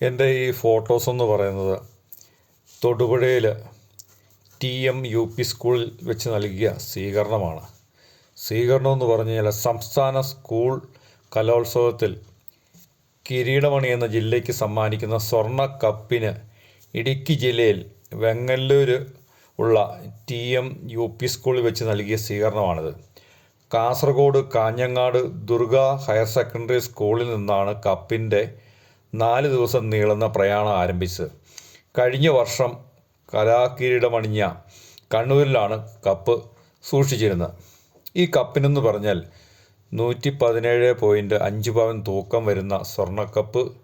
എന്റെ ഈ ഫോട്ടോസ് എന്ന് പറയുന്നത് തൊടുപുഴയിൽ ടി എം യു പി സ്കൂളിൽ വെച്ച് നൽകിയ സ്വീകരണമാണ്. സ്വീകരണം എന്ന് പറഞ്ഞു കഴിഞ്ഞാൽ സംസ്ഥാന സ്കൂൾ കലോത്സവത്തിൽ കിരീടമണി എന്ന ജില്ലയ്ക്ക് സമ്മാനിക്കുന്ന സ്വർണ കപ്പിന് ഇടുക്കി ജില്ലയിൽ വെങ്ങല്ലൂർ ഉള്ള ടി എം യു പി സ്കൂളിൽ വെച്ച് നൽകിയ സ്വീകരണമാണിത്. കാസർഗോഡ് കാഞ്ഞങ്ങാട് ദുർഗ ഹയർ സെക്കൻഡറി സ്കൂളിൽ നിന്നാണ് കപ്പിന്റെ നാല് ദിവസം നീളുന്ന പ്രയാണം ആരംഭിച്ചത് കഴിഞ്ഞ വർഷം കലാകിരീടമണിഞ്ഞ കണ്ണൂരിലാണ് കപ്പ് സൂക്ഷിച്ചിരുന്നത്. ഈ കപ്പിനെന്ന് പറഞ്ഞാൽ നൂറ്റി പതിനേഴ് പോയിന്റ് അഞ്ച് പവൻ തൂക്കം വരുന്ന സ്വർണക്കപ്പ്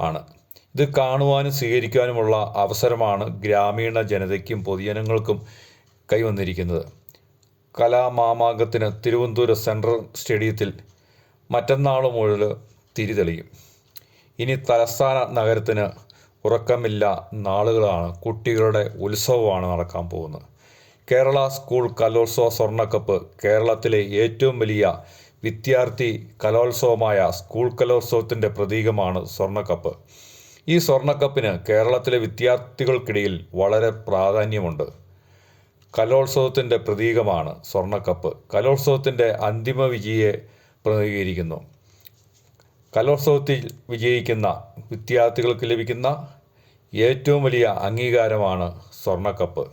ആണ്. ഇത് കാണുവാനും സ്വീകരിക്കാനുമുള്ള അവസരമാണ് ഗ്രാമീണ ജനതയ്ക്കും പൊതുജനങ്ങൾക്കും കൈവന്നിരിക്കുന്നത്. കലാമാമാകത്തിന് തിരുവനന്തപുരം സെൻട്രൽ സ്റ്റേഡിയത്തിൽ മറ്റന്നാൾ മുതൽ തിരിതെളിയും ഇനി തലസ്ഥാന നഗരത്തിന് ഉറക്കമില്ല നാളുകളാണ് കുട്ടികളുടെ ഉത്സവമാണ് നടക്കാൻ പോകുന്നത്. കേരള സ്കൂൾ കലോത്സവ സ്വർണക്കപ്പ് കേരളത്തിലെ ഏറ്റവും വലിയ വിദ്യാർത്ഥി കലോത്സവമായ സ്കൂൾ കലോത്സവത്തിന്റെ പ്രതീകമാണ് സ്വർണക്കപ്പ് ഈ സ്വർണക്കപ്പിന് കേരളത്തിലെ വിദ്യാർത്ഥികൾക്കിടയിൽ വളരെ പ്രാധാന്യമുണ്ട്. കലോത്സവത്തിന്റെ പ്രതീകമാണ് സ്വർണക്കപ്പ് കലോത്സവത്തിന്റെ അന്തിമ വിജയെ പ്രതിനിധീകരിക്കുന്നു. കലോത്സവത്തിൽ വിജയിക്കുന്ന വിദ്യാർത്ഥികൾക്ക് ലഭിക്കുന്ന ഏറ്റവും വലിയ അംഗീകാരമാണ് സ്വർണക്കപ്പ്.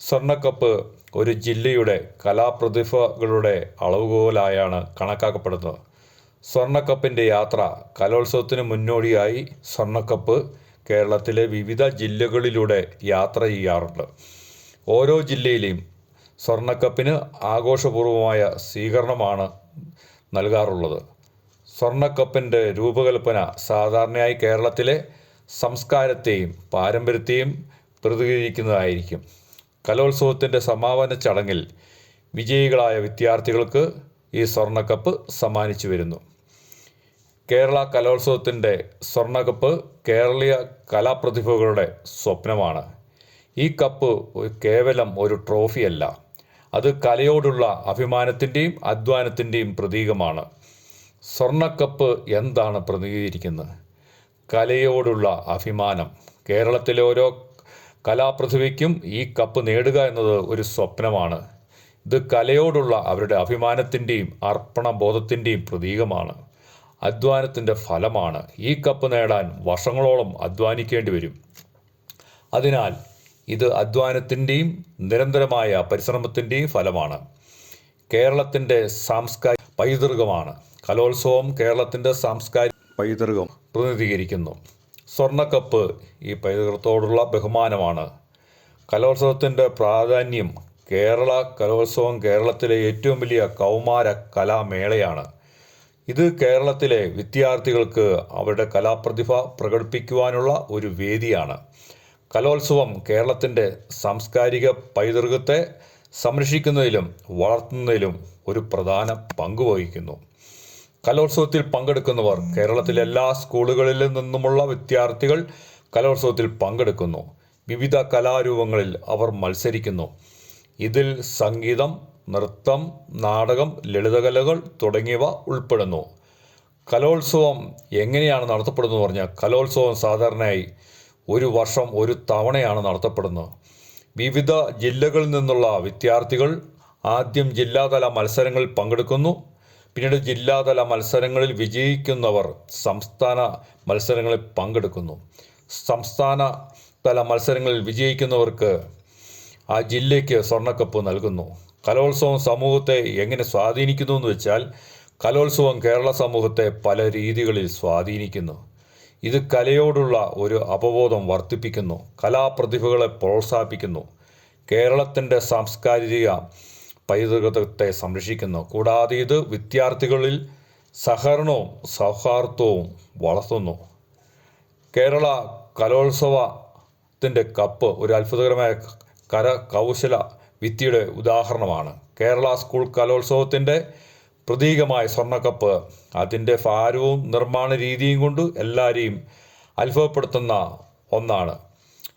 സ്വർണക്കപ്പ് ഒരു ജില്ലയുടെ കലാപ്രതിഭകളുടെ അളവുകോലായാണ് കണക്കാക്കപ്പെടുന്നത്. സ്വർണക്കപ്പിന്റെ യാത്ര കലോത്സവത്തിന് മുന്നോടിയായി സ്വർണക്കപ്പ് കേരളത്തിലെ വിവിധ ജില്ലകളിലൂടെ യാത്ര ചെയ്യാറുണ്ട്. ഓരോ ജില്ലയിലെയും സ്വർണക്കപ്പിന് ആഘോഷപൂർവമായ സ്വീകരണമാണ് നൽകാറുള്ളത്. സ്വർണക്കപ്പിന്റെ രൂപകൽപ്പന സാധാരണയായി കേരളത്തിലെ സംസ്കാരത്തെയും പാരമ്പര്യത്തെയും പ്രതികരിക്കുന്നതായിരിക്കും കലോത്സവത്തിന്റെ സമാപന ചടങ്ങിൽ വിജയികളായ വിദ്യാർത്ഥികൾക്ക് ഈ സ്വർണക്കപ്പ് സമ്മാനിച്ചു വരുന്നു. കേരള കലോത്സവത്തിന്റെ സ്വർണക്കപ്പ് കേരളീയ കലാപ്രതിഭകളുടെ സ്വപ്നമാണ്. ഈ കപ്പ് കേവലം ഒരു ട്രോഫിയല്ല. അത് കലയോടുള്ള അഭിമാനത്തിന്റെയും അധ്വാനത്തിന്റെയും പ്രതീകമാണ്. സ്വർണക്കപ്പ് എന്താണ് പ്രതിനിധീകരിക്കുന്നത്? കലയോടുള്ള അഭിമാനം. കേരളത്തിലെ ഓരോ കലാപ്രതിഭയ്ക്കും ഈ കപ്പ് നേടുക എന്നത് ഒരു സ്വപ്നമാണ്. ഇത് കലയോടുള്ള അവരുടെ അഭിമാനത്തിന്റെയും അർപ്പണബോധത്തിന്റെയും പ്രതീകമാണ്. അധ്വാനത്തിന്റെ ഫലമാണ്. ഈ കപ്പ് നേടാൻ വർഷങ്ങളോളം അധ്വാനിക്കേണ്ടി വരും. അതിനാൽ ഇത് അധ്വാനത്തിന്റെയും നിരന്തരമായ പരിശ്രമത്തിന്റെയും ഫലമാണ്. കേരളത്തിന്റെ സാംസ്കാരിക പൈതൃകമാണ്. കലോത്സവം കേരളത്തിന്റെ സാംസ്കാരിക പൈതൃകം. പ്രതിനിധീകരിക്കുന്നു. സ്വർണക്കപ്പ് ഈ പൈതൃകത്തോടുള്ള ബഹുമാനമാണ്. കലോത്സവത്തിന്റെ പ്രാധാന്യം കേരള കലോത്സവം കേരളത്തിലെ ഏറ്റവും വലിയ കൗമാര കലാമേളയാണ്. ഇത് കേരളത്തിലെ വിദ്യാർത്ഥികൾക്ക് അവരുടെ കലാപ്രതിഭ പ്രകടിപ്പിക്കുവാനുള്ള ഒരു വേദിയാണ്. കലോത്സവം കേരളത്തിന്റെ സാംസ്കാരിക പൈതൃകത്തെ സംരക്ഷിക്കുന്നതിലും വളർത്തുന്നതിലും ഒരു പ്രധാന പങ്ക് വഹിക്കുന്നു. കലോത്സവത്തിൽ പങ്കെടുക്കുന്നവർ കേരളത്തിലെ എല്ലാ സ്കൂളുകളിൽ നിന്നുമുള്ള വിദ്യാർത്ഥികൾ കലോത്സവത്തിൽ പങ്കെടുക്കുന്നു. വിവിധ കലാരൂപങ്ങളിൽ അവർ മത്സരിക്കുന്നു. ഇതിൽ സംഗീതം നൃത്തം നാടകം ലളിതകലകൾ തുടങ്ങിയവ ഉൾപ്പെടുന്നു. കലോത്സവം എങ്ങനെയാണ് നടത്തപ്പെടുന്നത് പറഞ്ഞാൽ കലോത്സവം സാധാരണയായി ഒരു വർഷം ഒരു തവണയാണ് നടത്തപ്പെടുന്നത്. വിവിധ ജില്ലകളിൽ നിന്നുള്ള വിദ്യാർത്ഥികൾ ആദ്യം ജില്ലാതല മത്സരങ്ങളിൽ പങ്കെടുക്കുന്നു. പിന്നീട് ജില്ലാതല മത്സരങ്ങളിൽ വിജയിക്കുന്നവർ സംസ്ഥാന മത്സരങ്ങളിൽ പങ്കെടുക്കുന്നു. സംസ്ഥാന തല മത്സരങ്ങളിൽ വിജയിക്കുന്നവർക്ക് ആ ജില്ലയ്ക്ക് സ്വർണക്കപ്പ് നൽകുന്നു. കലോത്സവം സമൂഹത്തെ എങ്ങനെ സ്വാധീനിക്കുന്നു എന്ന് വെച്ചാൽ കലോത്സവം കേരള സമൂഹത്തെ പല രീതികളിൽ സ്വാധീനിക്കുന്നു. ഇത് കലയോടുള്ള ഒരു അപബോധം വർദ്ധിപ്പിക്കുന്നു. കലാപ്രതിഭകളെ പ്രോത്സാഹിപ്പിക്കുന്നു. കേരളത്തിന്റെ സാംസ്കാരിക പൈതൃകത്തെ സംരക്ഷിക്കുന്നു. കൂടാതെ ഇത് വിദ്യാർത്ഥികളിൽ സഹകരണവും സൗഹാർദ്ദവും വളർത്തുന്നു. കേരള കലോത്സവത്തിന്റെ കപ്പ് ഒരു അത്ഭുതകരമായ കര കൗശല വിദ്യയുടെ ഉദാഹരണമാണ്. കേരള സ്കൂൾ കലോത്സവത്തിന്റെ പ്രതീകമായ സ്വർണക്കപ്പ് അതിന്റെ ഭാരവും നിർമ്മാണ രീതിയും കൊണ്ട് എല്ലാവരെയും അത്ഭുതപ്പെടുത്തുന്ന ഒന്നാണ്.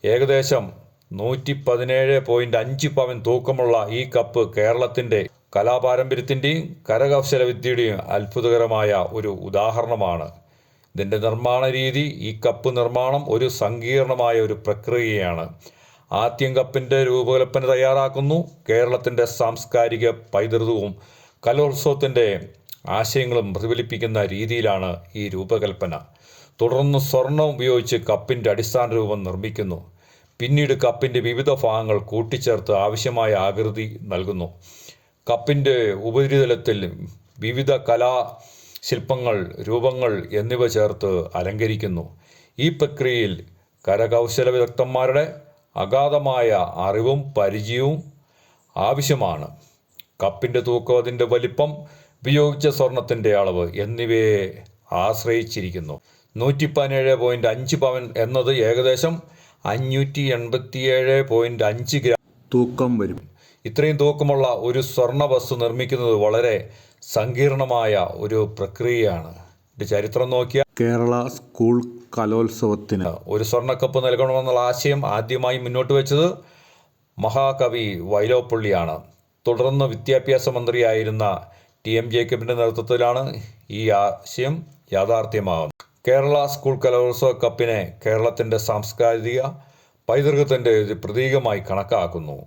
ഏകദേശം നൂറ്റി പതിനേഴ് പോയിന്റ് അഞ്ച് പവൻ തൂക്കമുള്ള ഈ കപ്പ് കേരളത്തിന്റെ കലാപാരമ്പര്യത്തിന്റെയും കരകൗശല വിദ്യയുടെയും അത്ഭുതകരമായ ഒരു ഉദാഹരണമാണ്. ഇതിന്റെ നിർമ്മാണ രീതി ഈ കപ്പ് നിർമ്മാണം ഒരു സങ്കീർണമായ ഒരു പ്രക്രിയയാണ്. ആദ്യം കപ്പിന്റെ രൂപകൽപ്പന തയ്യാറാക്കുന്നു. കേരളത്തിന്റെ സാംസ്കാരിക പൈതൃകവും കലോത്സവത്തിന്റെ ആശയങ്ങളും പ്രതിഫലിപ്പിക്കുന്ന രീതിയിലാണ് ഈ രൂപകൽപ്പന. തുടർന്ന് സ്വർണം ഉപയോഗിച്ച് കപ്പിന്റെ അടിസ്ഥാന രൂപം നിർമ്മിക്കുന്നു. പിന്നീട് കപ്പിന്റെ വിവിധ ഭാഗങ്ങൾ കൂട്ടിച്ചേർത്ത് ആവശ്യമായ ആകൃതി നൽകുന്നു. കപ്പിന്റെ ഉപരിതലത്തിൽ വിവിധ കലാ ശില്പങ്ങൾ രൂപങ്ങൾ എന്നിവ ചേർത്ത് അലങ്കരിക്കുന്നു. ഈ പ്രക്രിയയിൽ കരകൗശല വിദഗ്ധന്മാരുടെ അഗാധമായ അറിവും പരിചയവും ആവശ്യമാണ്. കപ്പിന്റെ തൂക്കം അതിന്റെ വലിപ്പം ഉപയോഗിച്ച സ്വർണത്തിന്റെ അളവ് എന്നിവയെ ആശ്രയിച്ചിരിക്കുന്നു. നൂറ്റി പതിനേഴ് പോയിന്റ് അഞ്ച് പവൻ എന്നത് ഏകദേശം അഞ്ഞൂറ്റി എൺപത്തിയേഴ് പോയിന്റ് അഞ്ച് ഗ്രാം. തൂക്കം വരും. ഇത്രയും തൂക്കമുള്ള ഒരു സ്വർണ വസ്തു നിർമ്മിക്കുന്നത് വളരെ സങ്കീർണമായ ഒരു പ്രക്രിയയാണ്. ഇതിന്റെ ചരിത്രം നോക്കിയാൽ കേരള സ്കൂൾ കലോത്സവത്തിന് ഒരു സ്വർണക്കപ്പ് നൽകണമെന്നുള്ള ആശയം ആദ്യമായി മുന്നോട്ട് വെച്ചത് മഹാകവി വൈലോപ്പള്ളിയാണ്. തുടർന്ന് വിദ്യാഭ്യാസ മന്ത്രിയായിരുന്ന ടി എം ജേക്കബിന്റെ നേതൃത്വത്തിലാണ് ഈ ആശയം യാഥാർത്ഥ്യമാകുന്നത്. കേരള സ്കൂൾ കലോത്സവ കപ്പിനെ കേരളത്തിന്റെ സാംസ്കാരിക പൈതൃകത്തിന്റെ പ്രതീകമായി കണക്കാക്കുന്നു.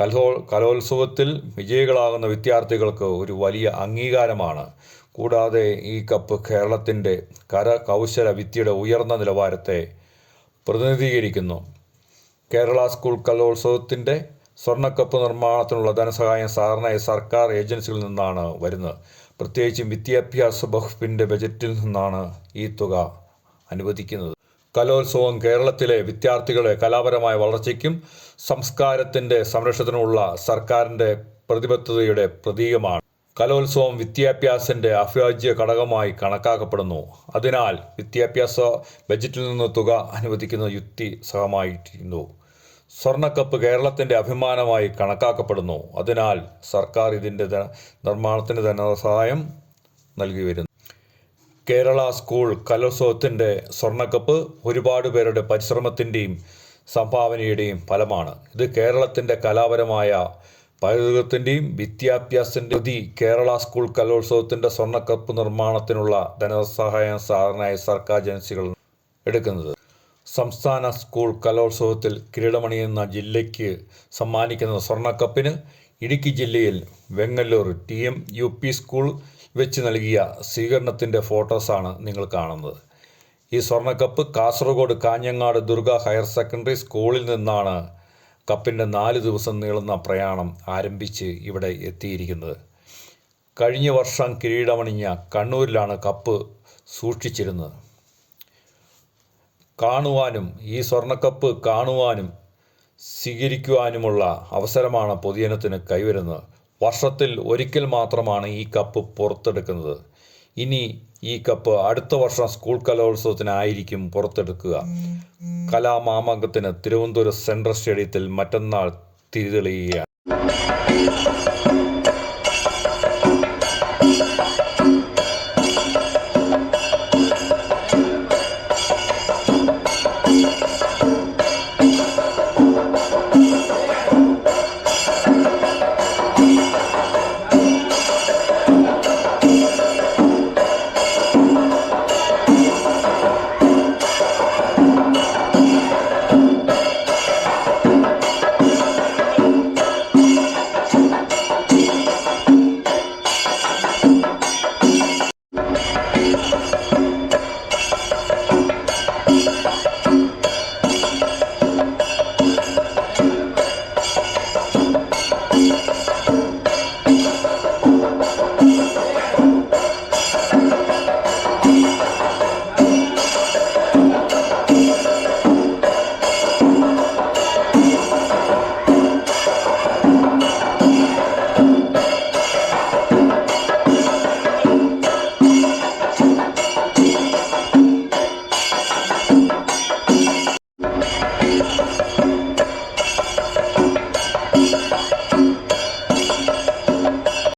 കലോ കലോത്സവത്തിൽ വിജയികളാകുന്ന വിദ്യാർത്ഥികൾക്ക് ഒരു വലിയ അംഗീകാരമാണ്. കൂടാതെ ഈ കപ്പ് കേരളത്തിന്റെ കരകൗശല വിദ്യയുടെ ഉയർന്ന നിലവാരത്തെ പ്രതിനിധീകരിക്കുന്നു. കേരള സ്കൂൾ കലോത്സവത്തിന്റെ സ്വർണക്കപ്പ് നിർമ്മാണത്തിനുള്ള ധനസഹായം സാധാരണയായി സർക്കാർ ഏജൻസികളിൽ നിന്നാണ് വരുന്നത്. പ്രത്യേകിച്ചും വിദ്യാഭ്യാസ വകുപ്പിന്റെ ബജറ്റിൽ നിന്നാണ് ഈ തുക അനുവദിക്കുന്നത്. കലോത്സവം കേരളത്തിലെ വിദ്യാർത്ഥികളെ കലാപരമായ വളർച്ചയ്ക്കും സംസ്കാരത്തിന്റെ സംരക്ഷണത്തിനുമുള്ള സർക്കാരിന്റെ പ്രതിബദ്ധതയുടെ പ്രതീകമാണ്. കലോത്സവം വിദ്യാഭ്യാസത്തിന്റെ അഭിവാജ്യ ഘടകമായി കണക്കാക്കപ്പെടുന്നു. അതിനാൽ വിദ്യാഭ്യാസ ബജറ്റിൽ നിന്ന് തുക അനുവദിക്കുന്ന യുക്തി യുക്തിസഹമായിരുന്നു സ്വർണക്കപ്പ് കേരളത്തിന്റെ അഭിമാനമായി കണക്കാക്കപ്പെടുന്നു. അതിനാൽ സർക്കാർ ഇതിന്റെ നിർമ്മാണത്തിന് ധനസഹായം നൽകി വരുന്നു. കേരള സ്കൂൾ കലോത്സവത്തിന്റെ സ്വർണക്കപ്പ് ഒരുപാട് പേരുടെ പരിശ്രമത്തിന്റെയും സംഭാവനയുടെയും ഫലമാണ്. ഇത് കേരളത്തിന്റെ കലാപരമായ പൈതൃകത്തിന്റെയും വിദ്യാഭ്യാസത്തിന്റെ പ്രതി കേരള സ്കൂൾ കലോത്സവത്തിന്റെ സ്വർണക്കപ്പ് നിർമ്മാണത്തിനുള്ള ധനസഹായം സാധാരണയായി സർക്കാർ ഏജൻസികൾ എടുക്കുന്നത്. സംസ്ഥാന സ്കൂൾ കലോത്സവത്തിൽ കിരീടമണിയുന്ന ജില്ലയ്ക്ക് സമ്മാനിക്കുന്ന സ്വർണക്കപ്പിന് ഇടുക്കി ജില്ലയിൽ Vengalloor T M U P school വെച്ച് നൽകിയ സ്വീകരണത്തിന്റെ ഫോട്ടോസാണ് നിങ്ങൾ കാണുന്നത്. ഈ സ്വർണക്കപ്പ് കാസർഗോഡ് കാഞ്ഞങ്ങാട് ദുർഗ ഹയർ സെക്കൻഡറി സ്കൂളിൽ നിന്നാണ് കപ്പിന്റെ നാല് ദിവസം നീളുന്ന പ്രയാണം ആരംഭിച്ച് ഇവിടെ എത്തിയിരിക്കുന്നത്. കഴിഞ്ഞ വർഷം കിരീടമണിഞ്ഞ കണ്ണൂരിലാണ് കപ്പ് സൂക്ഷിച്ചിരുന്നത്. കാണുവാനും ഈ സ്വർണക്കപ്പ് കാണുവാനും സ്വീകരിക്കുവാനുമുള്ള അവസരമാണ് പൊതുജനത്തിന് കൈവരുന്നത്. വർഷത്തിൽ ഒരിക്കൽ മാത്രമാണ് ഈ കപ്പ് പുറത്തെടുക്കുന്നത്. ഇനി ഈ കപ്പ് അടുത്ത വർഷം സ്കൂൾ കലോത്സവത്തിനായിരിക്കും പുറത്തെടുക്കുക. കലാമാമംഗത്തിന് തിരുവനന്തപുരം സെൻട്രൽ സ്റ്റേഡിയത്തിൽ മറ്റന്നാൾ തിരിതെളിയുകയാണ്.